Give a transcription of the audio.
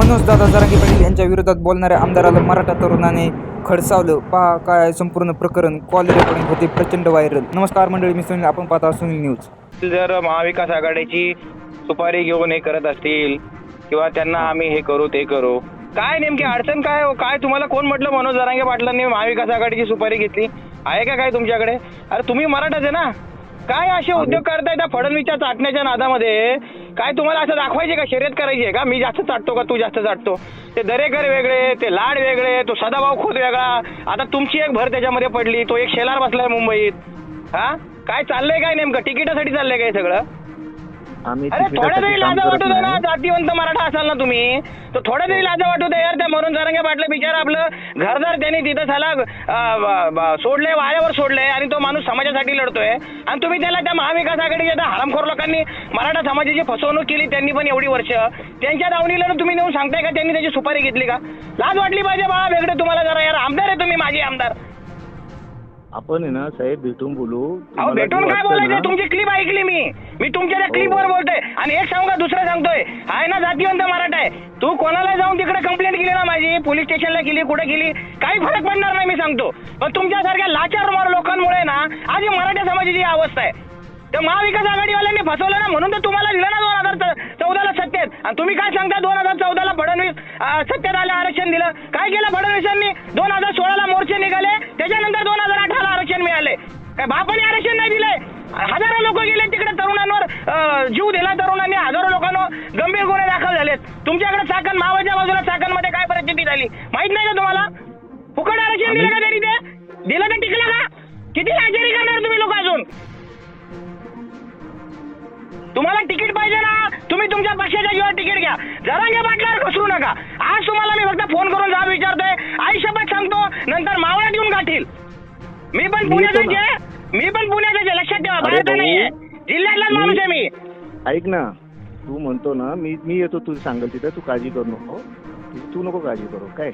मनोज दादा जरांगे पाटील यांच्या विरोधात बोलणाऱ्या आमदाराला मराठा तरुणाने खडसावलं. पहा काय संपूर्ण प्रकरण. कॉल रेकॉर्डिंग होते प्रचंड व्हायरल नमस्कार मंडळी मी सुनील. आपण पाहता सुनील न्यूज जर महाविकास आघाडीची सुपारी घेऊन हे करत असतील किंवा त्यांना आम्ही हे करू ते करू काय नेमकी अडचण काय हो? काय तुम्हाला कोण म्हटलं? मनोज जरांगे पाटलांनी महाविकास आघाडीची सुपारी घेतली. आहे का काय तुमच्याकडे? अरे तुम्ही मराठाच आहे ना? काय असे उद्योग करताय त्या फडणवीसच्या चाटण्याच्या नादामध्ये? काय तुम्हाला असं दाखवायचे का? शर्यत करायची आहे का? मी जास्त चाटतो का? तू जास्त चाटतो? ते दरेकर वेगळे ते लाड वेगळे तो सदाभाऊ खोत वेगळा. आता तुमची एक भर त्याच्यामध्ये पडली तो एक शेलार बसलाय मुंबईत. हा? काय चाललंय काय नेमकं? तिकिटासाठी चाललंय काय सगळं? आम्ही अरे तरी काम लाजा वाटू दे ना. जातीवंत मराठा असाल ना तुम्ही तर थोड्या तरी लाजा वाटू दे यार त्या मरून जारंगे पाटलं बिचारा आपलं घरदार त्यांनी तिथं झाला सोडले वाऱ्यावर सोडले आणि तो माणूस समाजासाठी लढतोय आणि तुम्ही त्याला त्या महाविकास आघाडीच्या त्या हरामखोर लोकांनी मराठा समाजाची फसवणूक केली त्यांनी पण एवढी वर्ष. त्यांच्या दावणीला तुम्ही नेऊन सांगताय का त्यांनी त्याची सुपारी घेतली का? लाज वाटली पाहिजे बाळा वेगळे तुम्हाला जरा यार आमदार आहे तुम्ही माझे आमदार. आपण आहे ना साहेब भेटून बोलू. अहो तुम्हाला भेटून जे काय वाटतं बोलायचं? ना, तुमची क्लिप ऐकली मी. मी तुमच्या त्या हो. क्लिपवर बोलतोय. आणि एक सांगू का दुसरं सांगतोय? आहे ना जातीवंत मराठा आहे. तू कोणाला जाऊन तिकडे कंप्लेंट केली ना माझी? पोलीस स्टेशनला केली कुठे केली? काही फरक पडणार नाही मी सांगतो. पण तुमच्यासारख्या लाचार मार लोकांमुळे ना आज ही मराठा समाजाची ही अवस्था आहे त्या महाविकास आघाडीवाल्यांनी फसवलं ना म्हणून तर तुम्हाला दिलं ना दोन हजार चौदाला सत्तेत. आणि तुम्ही काय सांगता दोन हजार चौदाला फडणवीस अं, सत्तेत आलं आरक्षण दिलं? काय केलं फडणवीसांनी? दोन हजार सोळाला मोर्चे निघाले त्याच्यानंतर दोन हजार अठराला आरक्षण मिळाले काय बापाने आरक्षण नाही दिलंय. हजारो लोक गेले तिकडे तरुणांवर जीव दिला तरुणांनी हजारो लोकांवर गंभीर गुन्हे दाखल झालेत. तुमच्याकडे चाकण मावाच्या बाजूला चाकणमध्ये काय परिस्थिती झाली? माहीत नाही का तुम्हाला? फुकट आरक्षण दिलं का तरी ते? दिलं तर टिकलं का? किती लाचारी करणार तुम्ही लोक अजून? तुम्हाला तिकीट पाहिजे ना? तुम्ही तुमच्या पक्षाच्या जीवावर तिकीट घ्या. जरांगे पाटलावर घसरू नका. आज तुम्हाला मी फक्त फोन करून जाब विचारतोय. आई शपथ सांगतो नंतर मावळ्यात येऊन गाठील. मी पण मी मी पण आहे लक्षात ठेवा अरे बाहेरचा नाहीये जिल्ह्यातलाच माणूस आहे मी ऐक ना तू म्हणतो ना मी मी येतो तू सांगेल तिथे तू काळजी करू नको. तू नको काळजी करू काय?